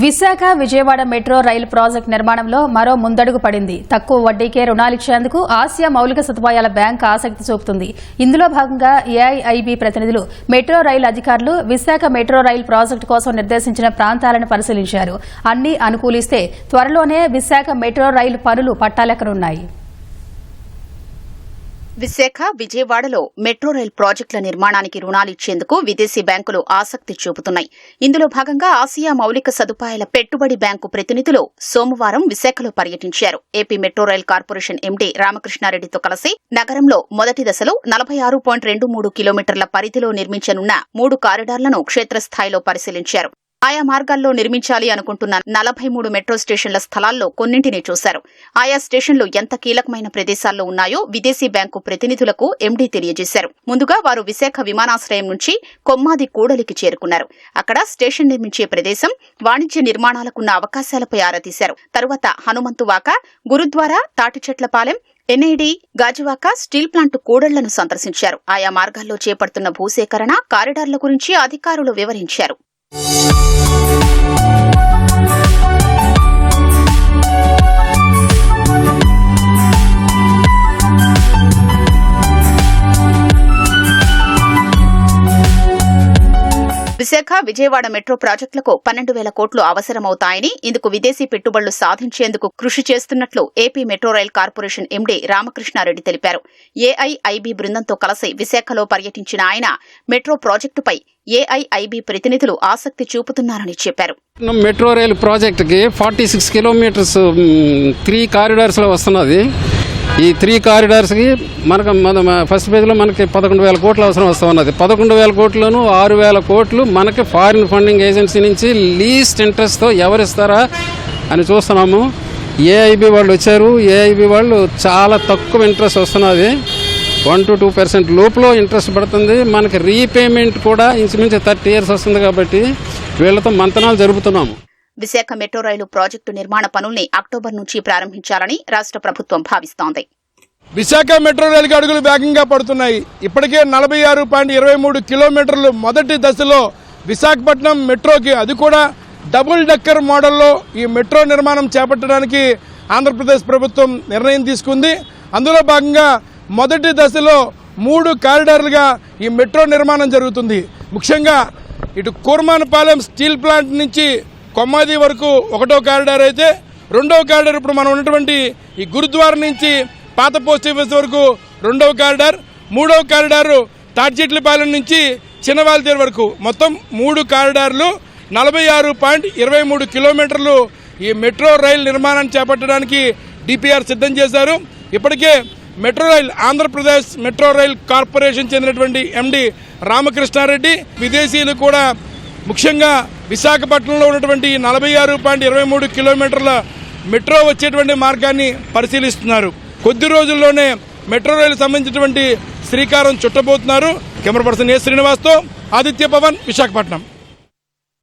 Visakha Vijayawada metro rail project నిర్మాణంలో మరో ముందడుగు పడింది. తక్కువ వడ్డీకే రుణాలిచ్చేందుకు ఆసియా మౌలిక సదుపాయాల బ్యాంక్ ఆసక్తి చూపుతుంది. ఇందులో భాగంగా ఏఐఐబి ప్రతినిధులు మెట్రో రైలు అధికారులు విశాఖ మెట్రో రైలు ప్రాజెక్టు కోసం నిర్దేశించిన ప్రాంతాలను పరిశీలించారు. అన్ని అనుకూలిస్తే త్వరలోనే విశాఖ మెట్రో రైలు పనులు పట్టాలెక్కనున్నాయి. విశాఖ విజయవాడలో మెట్రో రైల్ ప్రాజెక్టుల నిర్మాణానికి రుణాలు ఇచ్చేందుకు విదేశీ బ్యాంకులు ఆసక్తి చూపుతున్నాయి. ఇందులో భాగంగా ఆసియా మౌలిక సదుపాయాల పెట్టుబడి బ్యాంకు ప్రతినిధులు సోమవారం విశాఖలో పర్యటించారు. AP metro rail corporation MD రామకృష్ణారెడ్డితో కలిసి నగరంలో మొదటి దశలో నలభై ఆరు పాయింట్ రెండు మూడు కిలోమీటర్ల పరిధిలో నిర్మించనున్న మూడు కారిడార్లను క్షేత్రస్థాయిలో పరిశీలించారు. ఆయా మార్గాల్లో నిర్మించాలి అనుకుంటున్న నలభై మూడు మెట్రో స్టేషన్ల స్థలాల్లో కొన్నింటిని చూశారు. ఆయా స్టేషన్లు ఎంత కీలకమైన ప్రదేశాల్లో ఉన్నాయో విదేశీ బ్యాంకు ప్రతినిధులకు ఎండీ తెలియజేశారు. ముందుగా వారు విశాఖ విమానాశ్రయం నుంచి కొమ్మాది కూడలికి చేరుకున్నారు. అక్కడ స్టేషన్ నిర్మించే ప్రదేశం వాణిజ్య నిర్మాణాలకున్న అవకాశాలపై ఆరా తీశారు. తరువాత Hanumanthuvaka Gurudwara Thatichetlapalem N I D Gajuwaka steel plant కూడళ్ళను సందర్శించారు. ఆయా మార్గాల్లో చేపడుతున్న భూసేకరణ కారిడార్ల గురించి అధికారులు వివరించారు. Música విశాఖ విజయవాడ మెట్రో ప్రాజెక్టులకు పన్నెండు వేల కోట్లు అవసరమవుతాయని ఇందుకు విదేశీ పెట్టుబడులు సాధించేందుకు కృషి చేస్తున్నట్లు AP metro rail corporation MD Ramakrishna Reddy తెలిపారు. ఏఐఐబి బృందంతో కలిసి విశాఖలో పర్యటించిన ఆయన మెట్రో ప్రాజెక్టుపై ఏఐఐబి ప్రతినిధులు ఆసక్తి చూపుతున్నారని చెప్పారు. మెట్రో రైలు ప్రాజెక్టుకి ఫార్టీ సిక్స్ కిలోమీటర్స్ త్రీ కారిడార్స్లో వస్తున్నది. ఈ త్రీ కారిడార్స్కి మనకు మన ఫస్ట్ పేజ్లో మనకి పదకొండు వేల కోట్లు అవసరం వస్తూ ఉన్నది. పదకొండు వేల కోట్లను ఆరు వేల కోట్లు మనకి ఫారిన్ ఫండింగ్ ఏజెన్సీ నుంచి లీస్ట్ ఇంట్రెస్ట్తో ఎవరు ఇస్తారా అని చూస్తున్నాము. ఏఐబి వాళ్ళు వచ్చారు. ఏఐబి వాళ్ళు చాలా తక్కువ ఇంట్రెస్ట్ వస్తున్నది. వన్ టు టూ పర్సెంట్ లోపల ఇంట్రెస్ట్ పడుతుంది. మనకి రీపేమెంట్ కూడా ఇంచుమించు థర్టీ ఇయర్స్ వస్తుంది కాబట్టి వీళ్ళతో మంతనాలు జరుపుతున్నాము. విశాఖ మెట్రో రైలు ప్రాజెక్టు నిర్మాణ పనుల్ని అక్టోబర్ నుంచి ప్రారంభించాలని రాష్ట్ర ప్రభుత్వం భావిస్తోంది. విశాఖ మెట్రో రైలుకి అడుగులు వేగంగా పడుతున్నాయి. ఇప్పటికే నలభై ఆరు పాయింట్ ఇరవై మూడు కిలోమీటర్లు మొదటి దశలో విశాఖపట్నం మెట్రోకి అది కూడా డబుల్ డక్కర్ మోడల్లో ఈ మెట్రో నిర్మాణం చేపట్టడానికి ఆంధ్రప్రదేశ్ ప్రభుత్వం నిర్ణయం తీసుకుంది. అందులో భాగంగా మొదటి దశలో మూడు కారిడార్లుగా ఈ మెట్రో నిర్మాణం జరుగుతుంది. ముఖ్యంగా ఇటు కూర్మానపాలెం స్టీల్ ప్లాంట్ నుంచి కొమ్మాది వరకు ఒకటో కారిడార్ అయితే రెండవ కారిడార్ ఇప్పుడు మనం ఉన్నటువంటి ఈ గురుద్వార నుంచి పాత పోస్ట్ ఆఫీస్ వరకు రెండవ కారిడార్ మూడవ కారిడారు తాడ్చెట్లపాలెం నుంచి చిన్నవాల్తేరు వరకు. మొత్తం మూడు కారిడార్లు నలభై ఆరు పాయింట్ ఇరవై మూడు కిలోమీటర్లు ఈ మెట్రో రైల్ నిర్మాణాన్ని చేపట్టడానికి డిపిఆర్ సిద్ధం చేశారు. ఇప్పటికే metro rail Andhra Pradesh metro rail corporation చెందినటువంటి ఎండి రామకృష్ణారెడ్డి విదేశీయులు కూడా ముఖ్యంగా విశాఖపట్నంలో ఉన్నటువంటి నలభై ఆరు పాయింట్ ఇరవై మూడు కిలోమీటర్ల మెట్రో వచ్చేటువంటి మార్గాన్ని పరిశీలిస్తున్నారు. కొద్ది రోజుల్లోనే మెట్రో రైలు సంబంధించినటువంటి శ్రీకారం చుట్టబోతున్నారు. కెమెరా పర్సన్ ఏ శ్రీనివాస్తో ఆదిత్య పవన్ విశాఖపట్నం.